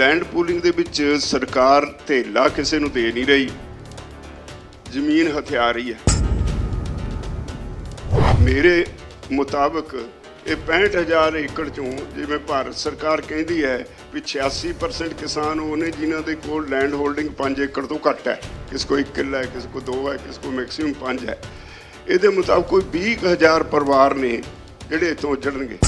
Land pooling ਦੇ ਵਿੱਚ ਸਰਕਾਰ ਧੇਲਾ ਕਿਸੇ ਨੂੰ ਦੇ ਨਹੀਂ ਰਹੀ। ਜ਼ਮੀਨ ਹਥਿਆਰ ਹੀ। ਹੈ ਮੇਰੇ ਮੁਤਾਬਕ ਇਹ 65000 ਏਕੜ ਚੋਂ ਜਿਵੇਂ ਭਾਰਤ ਸਰਕਾਰ ਕਹਿੰਦੀ ਹੈ ਵੀ 86% ਕਿਸਾਨ ਉਹ ਨੇ ਜਿਨ੍ਹਾਂ ਦੇ ਕੋਲ ਲੈਂਡ ਹੋਲਡਿੰਗ 5 ਏਕੜ ਤੋਂ ਘੱਟ ਹੈ। ਕਿਸ ਕੋ 1 ਕਿੱਲਾ ਹੈ, ਕਿਸ ਕੋ 2 ਹੈ, ਕਿਸ ਕੋ ਮੈਕਸਿਮਮ 5 ਹੈ। ਇਹਦੇ ਮੁਤਾਬਕ ਕੋਈ 20000 ਪਰਿਵਾਰ ਨੇ ਜਿਹੜੇ ਇਥੋਂ ਉੱਜੜਨਗੇ।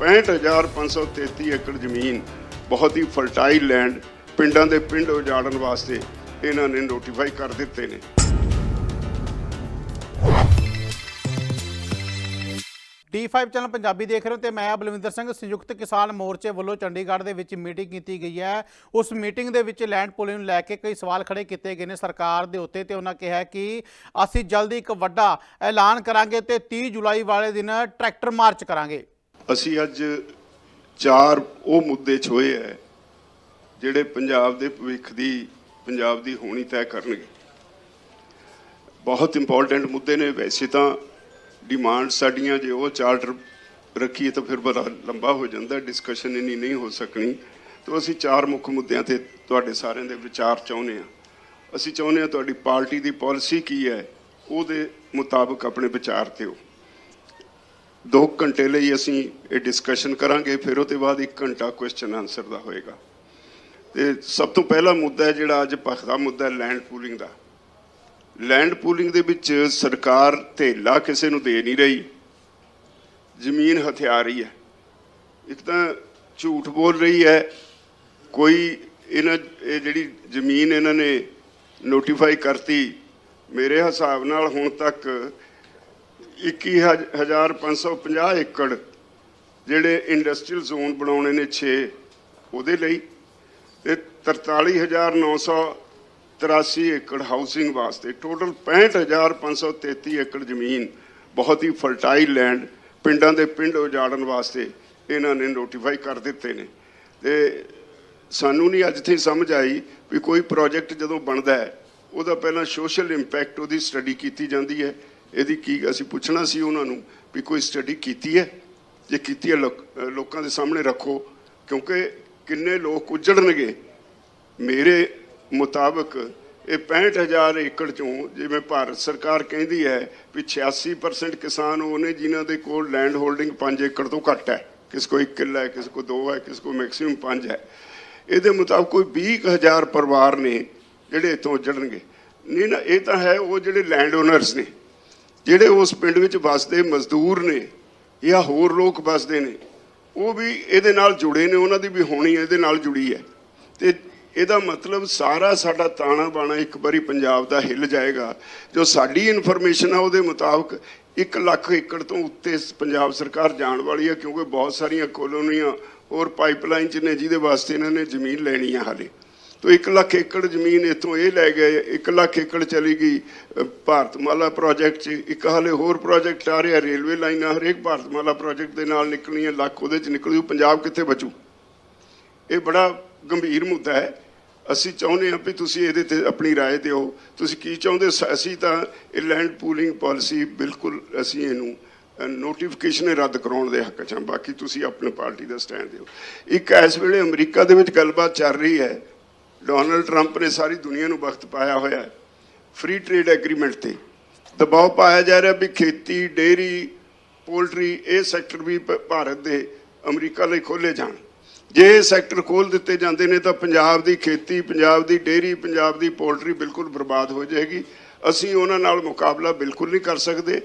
65533 ਏਕੜ ਜ਼ਮੀਨ ਬਹੁਤ ਹੀ ਫਰਟਾਈਲ ਲੈਂਡ ਪਿੰਡਾਂ ਦੇ ਪਿੰਡ ਉਜਾੜਨ ਵਾਸਤੇ ਇਹਨਾਂ ਨੇ ਨੋਟੀਫਾਈ ਕਰ ਦਿੱਤੇ ਨੇ। D5 ਚੈਨਲ ਪੰਜਾਬੀ ਦੇਖ ਰਹੇ ਹੋ ਤੇ ਮੈਂ ਬਲਵਿੰਦਰ ਸਿੰਘ। ਸੰਯੁਕਤ ਕਿਸਾਨ ਮੋਰਚੇ ਵੱਲੋਂ ਚੰਡੀਗੜ੍ਹ ਦੇ ਵਿੱਚ ਮੀਟਿੰਗ ਕੀਤੀ ਗਈ ਹੈ। ਉਸ ਮੀਟਿੰਗ ਦੇ ਵਿੱਚ ਲੈਂਡ ਪੂਲਿੰਗ ਨੂੰ ਲੈ ਕੇ ਕਈ ਸਵਾਲ ਖੜੇ ਕੀਤੇ ਗਏ ਨੇ ਸਰਕਾਰ ਦੇ ਉੱਤੇ ਤੇ ਉਹਨਾਂ ਕਿਹਾ ਕਿ ਅਸੀਂ ਜਲਦੀ ਇੱਕ ਵੱਡਾ ਐਲਾਨ ਕਰਾਂਗੇ ਤੇ 30 ਜੁਲਾਈ ਵਾਲੇ ਦਿਨ ਟਰੈਕਟਰ ਮਾਰਚ ਕਰਾਂਗੇ। ਅਸੀਂ ਅੱਜ ਚਾਰ ਉਹ ਮੁੱਦੇ ਛੋਏ ਹੈ ਜਿਹੜੇ ਪੰਜਾਬ ਦੇ ਭਵਿੱਖ ਦੀ, ਪੰਜਾਬ ਦੀ ਹੋਣੀ ਤੈਅ ਕਰਨਗੇ। ਬਹੁਤ ਇੰਪੋਰਟੈਂਟ ਮੁੱਦੇ ਨੇ, ਵੈਸੇ ਤਾਂ ਡਿਮਾਂਡ ਸਾਡੀਆਂ ਜੇ ਉਹ ਚਾਰਟਰ ਰੱਖੀਏ ਤਾਂ ਫਿਰ ਬੜਾ ਲੰਬਾ ਹੋ ਜਾਂਦਾ ਡਿਸਕਸ਼ਨ ਇੰਨੀ ਨਹੀਂ ਹੋ ਸਕਣੀ। ਤਾਂ ਅਸੀਂ ਚਾਰ ਮੁੱਖ ਮੁੱਦਿਆਂ ਤੇ ਤੁਹਾਡੇ ਸਾਰਿਆਂ ਦੇ ਵਿਚਾਰ ਚਾਹੁੰਦੇ ਹਾਂ। ਅਸੀਂ ਚਾਹੁੰਦੇ ਹਾਂ ਤੁਹਾਡੀ ਪਾਰਟੀ ਦੀ ਪਾਲਿਸੀ ਕੀ ਹੈ ਉਹਦੇ ਮੁਤਾਬਕ ਆਪਣੇ ਵਿਚਾਰ ਦਿਓ। ਦੋ ਘੰਟੇ ਲਈ ਅਸੀਂ ਇਹ ਡਿਸਕਸ਼ਨ ਕਰਾਂਗੇ, ਫਿਰ ਉਹਦੇ ਬਾਅਦ 1 ਘੰਟਾ ਕੁਐਸਚਨ ਆਨਸਰ ਦਾ ਹੋਏਗਾ। ਤੇ ਸਭ ਤੋਂ ਪਹਿਲਾ ਮੁੱਦਾ ਹੈ ਜਿਹੜਾ ਅੱਜ ਭਖਦਾ ਮੁੱਦਾ ਹੈ ਲੈਂਡ ਪੂਲਿੰਗ ਦਾ। ਲੈਂਡ ਪੂਲਿੰਗ ਦੇ ਵਿੱਚ ਸਰਕਾਰ ਧੇਲਾ ਕਿਸੇ ਨੂੰ ਦੇ ਨਹੀਂ ਰਹੀ। ਜ਼ਮੀਨ ਹਥਿਆਰ ਹੀ ਹੈ। ਇੱਕ ਤਾਂ ਝੂਠ ਬੋਲ ਰਹੀ ਹੈ। ਕੋਈ ਇਹਨਾਂ, ਇਹ ਜਿਹੜੀ ਜ਼ਮੀਨ ਇਹਨਾਂ ਨੇ ਨੋਟੀਫਾਈ ਕਰਤੀ, ਮੇਰੇ ਹਿਸਾਬ ਨਾਲ ਹੁਣ ਤੱਕ 21550 ਏਕੜ ਜਿਹੜੇ ਇੰਡਸਟਰੀਅਲ ਜ਼ੋਨ ਬਣਾਉਣੇ ਨੇ 6 ਉਹਦੇ ਲਈ ਤੇ 43983 ਏਕੜ ਹਾਊਸਿੰਗ ਵਾਸਤੇ ਟੋਟਲ 65533 ਏਕੜ ਜ਼ਮੀਨ ਬਹੁਤ ਹੀ ਫਰਟਾਈਲ ਲੈਂਡ ਪਿੰਡਾਂ ਦੇ ਪਿੰਡ ਉਜਾੜਨ ਵਾਸਤੇ ਇਹਨਾਂ ਨੇ ਨੋਟੀਫਾਈ ਕਰ ਦਿੱਤੇ ਨੇ। ਤੇ ਸਾਨੂੰ ਨਹੀਂ ਅੱਜ 'ਤੇ ਸਮਝ ਆਈ ਵੀ ਕੋਈ ਪ੍ਰੋਜੈਕਟ ਜਦੋਂ ਬਣਦਾ ਹੈ, ਉਹਦਾ ਪਹਿਲਾਂ ਸੋਸ਼ਲ ਇੰਪੈਕਟ ਉਹਦੀ ਸਟੱਡੀ ਕੀਤੀ ਜਾਂਦੀ ਹੈ। ਇਹਦੀ ਕੀ ਅਸੀਂ ਪੁੱਛਣਾ ਸੀ ਉਹਨਾਂ ਨੂੰ ਵੀ ਕੋਈ ਸਟੱਡੀ ਕੀਤੀ ਹੈ? ਜੇ ਕੀਤੀ ਹੈ, ਲੋਕਾਂ ਦੇ ਸਾਹਮਣੇ ਰੱਖੋ, ਕਿਉਂਕਿ ਕਿੰਨੇ ਲੋਕ ਉੱਜੜਨਗੇ। ਮੇਰੇ ਮੁਤਾਬਕ ਇਹ 65000 ਏਕੜ ਚੋਂ ਜਿਵੇਂ ਭਾਰਤ ਸਰਕਾਰ ਕਹਿੰਦੀ ਹੈ ਵੀ 86% ਕਿਸਾਨ ਉਹ ਨੇ ਜਿਨ੍ਹਾਂ ਦੇ ਕੋਲ ਲੈਂਡ ਹੋਲਡਿੰਗ 5 ਏਕੜ ਤੋਂ ਘੱਟ ਹੈ। ਕਿਸ ਕੋ 1 ਕਿੱਲਾ ਹੈ, ਕਿਸ ਕੋ 2 ਹੈ, ਕਿਸ ਕੋ ਮੈਕਸਿਮਮ 5 ਹੈ। ਇਹਦੇ ਮੁਤਾਬਕ ਕੋਈ 20000 ਪਰਿਵਾਰ ਨੇ ਜਿਹੜੇ ਇਥੋਂ ਉੱਜੜਨਗੇ। ਨਹੀਂ ਨਾ, ਇਹ ਤਾਂ ਹੈ ਉਹ ਜਿਹੜੇ ਲੈਂਡ ਓਨਰਸ ਨੇ। ਜਿਹੜੇ ਉਸ ਪਿੰਡ ਵਿੱਚ ਵੱਸਦੇ ਮਜ਼ਦੂਰ ਨੇ ਜਾਂ ਹੋਰ ਲੋਕ ਵੱਸਦੇ ਨੇ, ਉਹ ਵੀ ਇਹਦੇ ਨਾਲ ਜੁੜੇ ਨੇ, ਉਹਨਾਂ ਦੀ ਵੀ ਹੋਣੀ ਇਹਦੇ ਨਾਲ ਜੁੜੀ ਹੈ। ਤੇ ਇਹਦਾ ਮਤਲਬ ਸਾਰਾ ਸਾਡਾ ਤਾਣਾ ਬਾਣਾ ਇੱਕ ਵਾਰੀ ਪੰਜਾਬ ਦਾ ਹਿੱਲ ਜਾਏਗਾ। ਜੋ ਸਾਡੀ ਇਨਫੋਰਮੇਸ਼ਨ ਆ ਉਹਦੇ ਮੁਤਾਬਕ 1 ਲੱਖ ਏਕੜ ਤੋਂ ਉੱਤੇ ਪੰਜਾਬ ਸਰਕਾਰ ਜਾਣ ਵਾਲੀ ਹੈ, ਕਿਉਂਕਿ ਬਹੁਤ ਸਾਰੀਆਂ ਕੋਲੋਨੀਆਂ ਹੋਰ ਪਾਈਪਲਾਈਨ ਚ ਨੇ ਜਿਹਦੇ ਵਾਸਤੇ ਇਹਨਾਂ ਨੇ ਜ਼ਮੀਨ ਲੈਣੀ ਹੈ ਹਾਲੇ। ਤੋ 1 ਲੱਖ ਏਕੜ ਜ਼ਮੀਨ ਇਥੋਂ ਇਹ ਲੈ ਗਏ 1 ਲੱਖ ਏਕੜ ਚਲੀ ਗਈ ਅ, ਭਾਰਤਮਾਲਾ ਪ੍ਰੋਜੈਕਟ 'ਚ ਇੱਕ ਹਾਲੇ ਹੋਰ ਪ੍ਰੋਜੈਕਟ ਆ ਰਿਹਾ ਰੇਲਵੇ ਲਾਈਨਾਂ ਹਰੇਕ ਭਾਰਤਮਾਲਾ ਪ੍ਰੋਜੈਕਟ ਦੇ ਨਾਲ ਨਿਕਲਣੀਆਂ ਲੱਖ ਉਹਦੇ 'ਚ ਨਿਕਲੂ ਪੰਜਾਬ ਕਿੱਥੇ ਬਚੂ ਇਹ ਬੜਾ ਗੰਭੀਰ ਮੁੱਦਾ ਹੈ ਅਸੀਂ ਚਾਹੁੰਦੇ ਹਾਂ ਵੀ ਤੁਸੀਂ ਇਹਦੇ ਤੇ ਆਪਣੀ رائے ਦਿਓ ਤੁਸੀਂ ਕੀ ਚਾਹੁੰਦੇ ਸ- ਅਸੀਂ ਤਾਂ ਇਹ ਲੈਂਡ ਪੂਲਿੰਗ ਪਾਲਿਸੀ ਬਿਲਕੁਲ ਅਸੀਂ ਇਹਨੂੰ ਨੋਟੀਫਿਕੇਸ਼ਨ ਰੱਦ ਕਰਾਉਣ ਦੇ ਹੱਕ 'ਚ ਹਾਂ ਬਾਕੀ ਤੁਸੀਂ ਆਪਣੀ ਪਾਰਟੀ ਦਾ ਸਟੈਂਡ ਦਿਓ ਇੱਕ ਇਸ ਵੇਲੇ ਅਮਰੀਕਾ ਦੇ ਵਿੱਚ ਗੱਲਬਾਤ ਚੱਲ ਰਹੀ ਹੈ ਡੋਨਲਡ ਟਰੰਪ ਨੇ ਸਾਰੀ ਦੁਨੀਆ ਨੂੰ ਵਕਤ ਪਾਇਆ ਹੋਇਆ ਹੈ। ਫ੍ਰੀ ਟ੍ਰੇਡ ਐਗਰੀਮੈਂਟ ਤੇ ਦਬਾਅ ਪਾਇਆ ਜਾ ਰਿਹਾ ਵੀ ਖੇਤੀ, ਡੇਅਰੀ, ਪੋਲਟਰੀ ਇਹ ਸੈਕਟਰ ਵੀ ਭ- ਭਾਰਤ ਦੇ ਅਮਰੀਕਾ ਲਈ ਖੋਲੇ ਜਾਣ। ਜੇ ਇਹ ਸੈਕਟਰ ਖੋਲ ਦਿੱਤੇ ਜਾਂਦੇ ਨੇ ਤਾਂ ਪੰਜਾਬ ਦੀ ਖੇਤੀ, ਪੰਜਾਬ ਦੀ ਡੇਅਰੀ, ਪੰਜਾਬ ਦੀ ਪੋਲਟਰੀ ਬਿਲਕੁਲ ਬਰਬਾਦ ਹੋ ਜਾਏਗੀ। ਅਸੀਂ ਉਹਨਾਂ ਨਾਲ ਮੁਕਾਬਲਾ ਬਿਲਕੁਲ ਨਹੀਂ ਕਰ ਸਕਦੇ।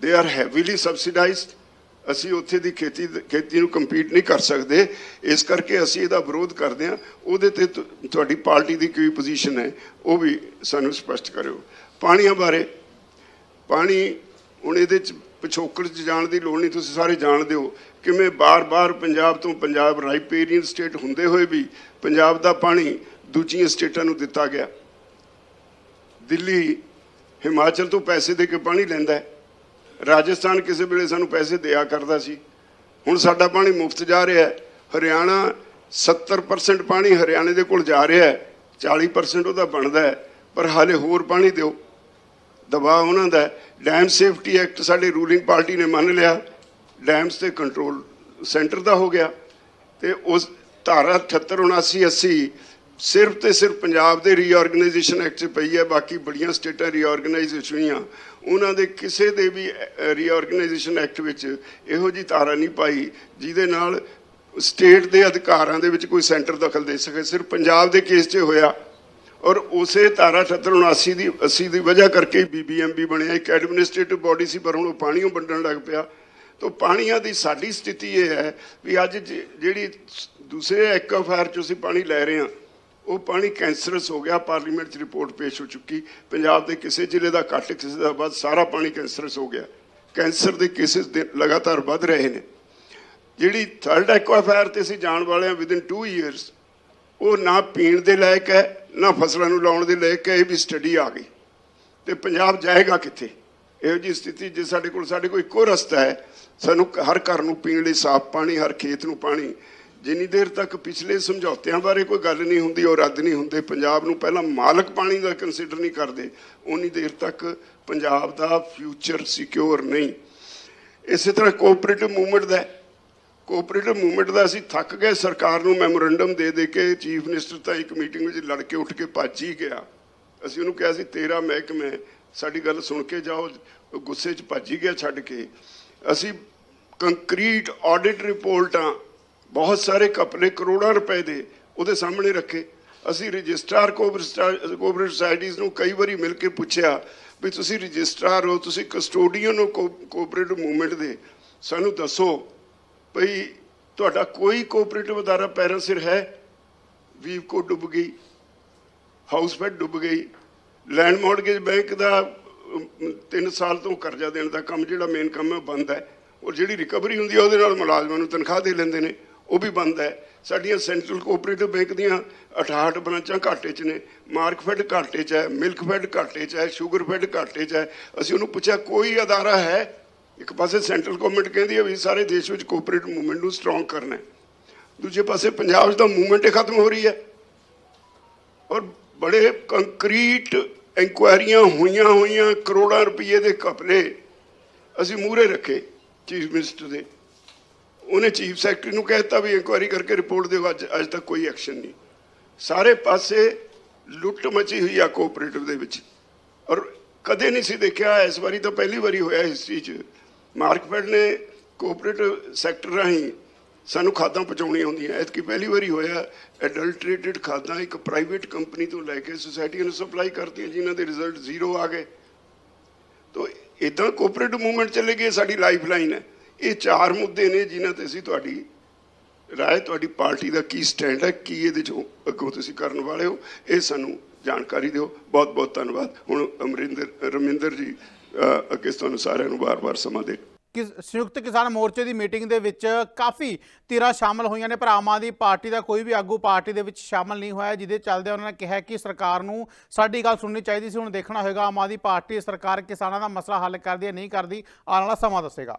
ਦੇ ਆਰ ਹੈਵੀਲੀ ਸਬਸਿਡਾਈਜ਼ਡ ਅਸੀਂ ਉੱਥੇ ਦੀ ਖੇਤੀ ਖੇਤੀ ਨੂੰ ਕੰਪੀਟ ਨਹੀਂ ਕਰ ਸਕਦੇ। ਇਸ ਕਰਕੇ ਅਸੀਂ ਇਹਦਾ ਵਿਰੋਧ ਕਰਦੇ ਹਾਂ। ਉਹਦੇ ਤੇ ਤੁਹਾਡੀ ਪਾਰਟੀ ਦੀ ਕੀ ਪੋਜੀਸ਼ਨ ਹੈ, ਉਹ ਵੀ ਸਾਨੂੰ ਸਪਸ਼ਟ ਕਰਿਓ। ਪਾਣੀਆਂ ਬਾਰੇ, ਪਾਣੀ ਹੁਣ ਇਹਦੇ ਚ ਪਿਛੋਕੜ ਚ ਜਾਣ ਦੀ ਲੋੜ ਨਹੀਂ, ਤੁਸੀਂ ਸਾਰੇ ਜਾਣਦੇ ਹੋ ਕਿਵੇਂ ਬਾਰ-ਬਾਰ ਪੰਜਾਬ ਤੋਂ ਪੰਜਾਬ ਰਾਈਪੇਰੀਅਨ ਸਟੇਟ ਹੁੰਦੇ ਹੋਏ ਵੀ ਪੰਜਾਬ ਦਾ ਪਾਣੀ ਦੂਜੀਆਂ ਸਟੇਟਾਂ ਨੂੰ ਦਿੱਤਾ ਗਿਆ। ਦਿੱਲੀ ਹਿਮਾਚਲ ਤੋਂ ਪੈਸੇ ਦੇ ਕੇ ਪਾਣੀ ਲੈਂਦਾ ਹੈ। ਰਾਜਸਥਾਨ ਕਿਸੇ ਵੇਲੇ ਸਾਨੂੰ ਪੈਸੇ ਦਿਆ ਕਰਦਾ ਸੀ। ਹੁਣ ਸਾਡਾ ਪਾਣੀ ਮੁਫਤ ਜਾ ਰਿਹਾ ਹੈ। ਹਰਿਆਣਾ 70% ਪਾਣੀ ਹਰਿਆਣੇ ਦੇ ਕੋਲ ਜਾ ਰਿਹਾ ਹੈ। 40% ਉਹਦਾ ਬਣਦਾ ਹੈ। ਪਰ ਹਾਲੇ ਹੋਰ ਪਾਣੀ ਦਿਓ। ਦਬਾਅ ਉਹਨਾਂ ਦਾ ਡੈਮ ਸੇਫਟੀ ਐਕਟ ਸਾਡੀ ਰੂਲਿੰਗ ਪਾਰਟੀ ਨੇ ਮੰਨ ਲਿਆ। ਡੈਮਸ ਤੇ ਕੰਟਰੋਲ ਸੈਂਟਰ ਦਾ ਹੋ ਗਿਆ। ਤੇ ਉਸ ਧਾਰਾ 78 79 80 ਸਿਰਫ ਤੇ ਸਿਰਫ ਪੰਜਾਬ ਦੇ ਰੀਆਰਗੇਨਾਈਜੇਸ਼ਨ ਐਕਟ 'ਚ ਪਈ ਹੈ, ਬਾਕੀ ਬੜੀਆਂ ਸਟੇਟਾਂ ਰੀਆਰਗੇਨਾਈਜ਼ ਹੋਈਆਂ। ਉਹਨਾਂ ਦੇ ਕਿਸੇ ਦੇ ਵੀ ਰੀਆਰਗੇਨਾਈਜੇਸ਼ਨ ਐਕਟ ਵਿੱਚ ਇਹੋ ਜੀ ਧਾਰਾ ਨਹੀਂ ਪਾਈ, ਜਿਹਦੇ ਨਾਲ ਸਟੇਟ ਦੇ ਅਧਿਕਾਰਾਂ ਦੇ ਵਿੱਚ ਕੋਈ ਸੈਂਟਰ ਦਖਲ ਦੇ ਸਕੇ। ਸਿਰਫ ਪੰਜਾਬ ਦੇ ਕੇਸ 'ਚ ਹੋਇਆ। ਔਰ ਉਸੇ ਧਾਰਾ 78 79 ਦੀ 80 ਦੀ ਵਜ੍ਹਾ ਕਰਕੇ ਬੀਬੀਐਮਬੀ ਬਣਿਆ। ਇੱਕ ਐਡਮਿਨਿਸਟ੍ਰੇਟਿਵ ਬਾਡੀ ਸੀ, ਪਰ ਹੁਣ ਉਹ ਪਾਣੀੋਂ ਵੰਡਣ ਲੱਗ ਪਿਆ। ਤਾਂ ਪਾਣੀਆਂ ਦੀ ਸਾਡੀ ਸਥਿਤੀ ਇਹ ਹੈ ਵੀ ਅੱਜ ਜ- ਜਿਹੜੀ ਦੂਸਰੇ ਐਕਵਾਫਾਇਰ 'ਚ ਅਸੀਂ ਪਾਣੀ ਲੈ ਰਹੇ ਹਾਂ ਉਹ ਪਾਣੀ ਕੈਂਸਰਸ ਹੋ ਗਿਆ, ਪਾਰਲੀਮੈਂਟ 'ਚ ਰਿਪੋਰਟ ਪੇਸ਼ ਹੋ ਚੁੱਕੀ। ਪੰਜਾਬ ਦੇ ਕਿਸੇ ਜ਼ਿਲ੍ਹੇ ਦਾ ਘੱਟ, ਕਿਸੇ ਦਾ ਵੱਧ, ਸਾਰਾ ਪਾਣੀ ਕੈਂਸਰਸ ਹੋ ਗਿਆ। ਕੈਂਸਰ ਦੇ ਕੇਸਿਸ ਲਗਾਤਾਰ ਵੱਧ ਰਹੇ ਨੇ। ਜਿਹੜੀ ਥਰਡ ਐਕਵਾਫਾਇਰ ਤੇ ਅਸੀਂ ਜਾਣ ਵਾਲੇ ਹਾਂ ਵਿਦਿਨ 2 ਇਅਰਸ ਉਹ ਨਾ ਪੀਣ ਦੇ ਲਾਇਕ ਹੈ, ਨਾ ਫਸਲਾਂ ਨੂੰ ਲਾਉਣ ਦੇ ਲਾਇਕ ਹੈ, ਇਹ ਵੀ ਸਟੱਡੀ ਆ ਗਈ। ਤੇ ਪੰਜਾਬ ਜਾਏਗਾ ਕਿੱਥੇ? ਇਹੋ ਜੀ ਸਥਿਤੀ ਜੇ ਸਾਡੇ ਕੋਲ ਸਾਡੇ ਕੋਲ ਇੱਕੋ ਰਸਤਾ ਹੈ, ਸਾਨੂੰ ਹਰ ਘਰ ਨੂੰ ਪੀਣ ਲਈ ਸਾਫ਼ ਪਾਣੀ, ਹਰ ਖੇਤ ਨੂੰ ਪਾਣੀ ਜਿੰਨੀ ਦੇਰ ਤੱਕ ਪਿਛਲੇ ਸਮਝੌਤਿਆਂ ਬਾਰੇ ਕੋਈ ਗੱਲ ਨਹੀਂ ਹੁੰਦੀ, ਉਹ ਰੱਦ ਨਹੀਂ ਹੁੰਦੇ। ਪੰਜਾਬ ਨੂੰ ਪਹਿਲਾਂ ਮਾਲਕ ਪਾਣੀ ਦਾ ਕੰਸੀਡਰ ਨਹੀਂ ਕਰਦੇ। ਉਨੀ ਦੇਰ ਤੱਕ ਪੰਜਾਬ ਦਾ ਫਿਊਚਰ ਸਿਕਿਉਰ ਨਹੀਂ। ਇਸੇ ਤਰ੍ਹਾਂ ਕੋਆਪਰੇਟਿਵ ਮੂਵਮੈਂਟ ਦਾ ਹੈ। ਕੋਆਪਰੇਟਿਵ ਮੂਵਮੈਂਟ ਦਾ ਅਸੀਂ ਥੱਕ ਗਏ। ਸਰਕਾਰ ਨੂੰ ਮੈਮੋਰੈਂਡਮ ਦੇ ਦੇ ਕੇ ਚੀਫ ਮਿਨਿਸਟਰ ਤਾਂ ਇੱਕ ਮੀਟਿੰਗ ਵਿੱਚ ਲੜ ਕੇ ਉੱਠ ਕੇ ਭੱਜ ਹੀ ਗਿਆ। ਅਸੀਂ ਉਹਨੂੰ ਕਿਹਾ ਸੀ, ਤੇਰਾ ਮਹਿਕਮਾ ਸਾਡੀ ਗੱਲ ਸੁਣ ਕੇ ਜਾਓ। ਗੁੱਸੇ 'ਚ ਭੱਜ ਹੀ ਗਿਆ ਛੱਡ ਕੇ। ਅਸੀਂ ਕੰਕਰੀਟ ਆਡਿਟ ਰਿਪੋਰਟਾਂ ਬਹੁਤ ਸਾਰੇ ਕਪਲੇ ਕਰੋੜਾਂ ਰੁਪਏ ਦੇ, ਉਹਦੇ ਸਾਹਮਣੇ ਰੱਖੇ। ਅਸੀਂ ਰਜਿਸਟਰਾਰ ਕੋਆਪਰੇਟਿਵ ਸੁਸਾਇਟੀਜ਼ ਨੂੰ ਕਈ ਵਾਰੀ ਮਿਲ ਕੇ ਪੁੱਛਿਆ ਵੀ ਤੁਸੀਂ ਰਜਿਸਟਰਾਰ ਹੋ, ਤੁਸੀਂ ਕਸਟੋਡੀਅਨ ਹੋ ਕੋਆਪਰੇਟਿਵ ਮੂਵਮੈਂਟ ਦੇ। ਸਾਨੂੰ ਦੱਸੋ ਭਈ ਤੁਹਾਡਾ ਕੋਈ ਕੋਆਪਰੇਟਿਵ ਅਦਾਰਾ ਪੈਰਾਂ ਸਿਰ ਹੈ? ਵੀਵ ਕੋ ਡੁੱਬ ਗਈ ਹਾਊਸਫੈਡ ਡੁੱਬ ਗਈ ਲੈਂਡ ਮਾਰਗੇਜ ਬੈਂਕ ਦਾ 3 ਸਾਲ ਤੋਂ ਕਰਜ਼ਾ ਦੇਣ ਦਾ ਕੰਮ ਜਿਹੜਾ ਮੇਨ ਕੰਮ ਹੈ, ਉਹ ਬੰਦ ਹੈ ਔਰ ਜਿਹੜੀ ਰਿਕਵਰੀ ਹੁੰਦੀ ਹੈ, ਉਹਦੇ ਨਾਲ ਮੁਲਾਜ਼ਮਾਂ ਨੂੰ ਤਨਖਾਹ ਦੇ ਲੈਂਦੇ ਨੇ। ਉਹ ਵੀ ਬੰਦ ਹੈ। ਸਾਡੀਆਂ ਸੈਂਟਰਲ ਕੋਆਪਰੇਟਿਵ ਬੈਂਕ ਦੀਆਂ 68 ਬ੍ਰਾਂਚਾਂ ਘਾਟੇ 'ਚ ਨੇ। ਮਾਰਕਫੈਡ ਘਾਟੇ 'ਚ ਹੈ ਮਿਲਕਫੈਡ ਘਾਟੇ 'ਚ ਹੈ ਸ਼ੂਗਰਫੈਡ ਘਾਟੇ 'ਚ ਹੈ। ਅਸੀਂ ਉਹਨੂੰ ਪੁੱਛਿਆ, ਕੋਈ ਅਦਾਰਾ ਹੈ? ਇੱਕ ਪਾਸੇ ਸੈਂਟਰਲ ਗਵਰਨਮੈਂਟ ਕਹਿੰਦੀ ਹੈ ਵੀ ਸਾਰੇ ਦੇਸ਼ ਵਿੱਚ ਕੋਆਪਰੇਟਿਵ ਮੂਵਮੈਂਟ ਨੂੰ ਸਟਰੋਂਗ ਕਰਨਾ ਹੈ। ਦੂਜੇ ਪਾਸੇ ਪੰਜਾਬ 'ਚ ਤਾਂ ਮੂਵਮੈਂਟ ਹੀ ਖਤਮ ਹੋ ਰਹੀ ਹੈ। ਔਰ ਬੜੇ ਕੰਕਰੀਟ ਇਨਕੁਆਇਰੀਆਂ ਹੋਈਆਂ ਹੋਈਆਂ ਕਰੋੜਾਂ ਰੁਪਏ ਦੇ ਘਪਲੇ ਅਸੀਂ ਮੂਹਰੇ ਰੱਖੇ ਚੀਫ ਮਿਨਿਸਟਰ ਦੇ। ਉਹਨੇ ਚੀਫ ਸੈਕਟਰੀ ਨੂੰ ਕਹਿਤਾ ਵੀ ਇਨਕੁਆਇਰੀ ਕਰਕੇ ਰਿਪੋਰਟ ਦਿਓ, ਅੱਜ ਅੱਜ ਤੱਕ ਕੋਈ ਐਕਸ਼ਨ ਨਹੀਂ। ਸਾਰੇ ਪਾਸੇ ਲੁੱਟ ਮਚੀ ਹੋਈ ਆ ਕੋਆਪਰੇਟਿਵ ਦੇ ਵਿੱਚ। ਔਰ ਕਦੇ ਨਹੀਂ ਸੀ ਦੇਖਿਆ, ਇਸ ਵਾਰੀ ਤਾਂ ਪਹਿਲੀ ਵਾਰੀ ਹੋਇਆ ਹਿਸਟਰੀ 'ਚ। ਮਾਰਕਫੈਡ ਨੇ ਕੋਆਪਰੇਟਿਵ ਸੈਕਟਰ ਰਾਹੀਂ ਸਾਨੂੰ ਖਾਦਾਂ ਪਹੁੰਚਾਉਣੀਆਂ ਹੁੰਦੀਆਂ। ਐਤਕੀ ਪਹਿਲੀ ਵਾਰੀ ਹੋਇਆ ਐਡਲਟਰੇਟਿਡ ਖਾਦਾਂ ਇੱਕ ਪ੍ਰਾਈਵੇਟ ਕੰਪਨੀ ਤੋਂ ਲੈ ਕੇ ਸੁਸਾਇਟੀਆਂ ਨੂੰ ਸਪਲਾਈ ਕਰਤੀਆਂ, ਜਿਨ੍ਹਾਂ ਦੇ ਰਿਜ਼ਲਟ ਜ਼ੀਰੋ ਆ ਗਏ। ਤੋ ਇਦਾਂ ਕੋਆਪਰੇਟਿਵ ਮੂਵਮੈਂਟ ਚੱਲੇਗੀ ਇਹ ਸਾਡੀ ਲਾਈਫ ਲਾਈਨ ਹੈ। ਇਹ ਚਾਰ ਮੁੱਦੇ ਨੇ ਜਿਨ੍ਹਾਂ ਤੇ ਅਸੀਂ ਤੁਹਾਡੀ ਰਾਏ, ਤੁਹਾਡੀ ਪਾਰਟੀ ਦਾ ਕੀ ਸਟੈਂਡ ਹੈ, ਕੀ ਇਹਦੇ ਚੋਂ ਅੱਗੋਂ ਤੁਸੀਂ ਕਰਨ ਵਾਲੇ ਹੋ, ਇਹ ਸਾਨੂੰ ਜਾਣਕਾਰੀ ਦਿਓ। ਬਹੁਤ ਬਹੁਤ ਧੰਨਵਾਦ। ਹੁਣ ਅਮਰਿੰਦਰ, ਰਮਿੰਦਰ ਜੀ ਅੱਗੇ ਤੁਹਾਨੂੰ ਸਾਰਿਆਂ ਨੂੰ ਵਾਰ-ਵਾਰ ਸਮਾਂ ਦੇ। ਕਿ ਸੰਯੁਕਤ ਕਿਸਾਨ ਮੋਰਚੇ ਦੀ ਮੀਟਿੰਗ ਦੇ ਵਿੱਚ ਕਾਫੀ ਧਿਰਾਂ ਸ਼ਾਮਲ ਹੋਈਆਂ ਨੇ। ਪਰ ਆਮ ਆਦਮੀ ਪਾਰਟੀ ਦਾ ਕੋਈ ਵੀ ਆਗੂ ਪਾਰਟੀ ਦੇ ਵਿੱਚ ਸ਼ਾਮਲ ਨਹੀਂ ਹੋਇਆ, ਜਿਹਦੇ ਚੱਲਦੇ ਉਹਨਾਂ ਨੇ ਕਿਹਾ ਕਿ ਸਰਕਾਰ ਨੂੰ ਸਾਡੀ ਗੱਲ ਸੁਣਨੀ ਚਾਹੀਦੀ ਸੀ। ਹੁਣ ਦੇਖਣਾ ਹੋਏਗਾ, ਆਮ ਆਦਮੀ ਪਾਰਟੀ ਸਰਕਾਰ ਕਿਸਾਨਾਂ ਦਾ ਮਸਲਾ ਹੱਲ ਕਰਦੀ ਹੈ, ਨਹੀਂ ਕਰਦੀ, ਆਉਣ ਵਾਲਾ ਸਮਾਂ ਦੱਸੇਗਾ।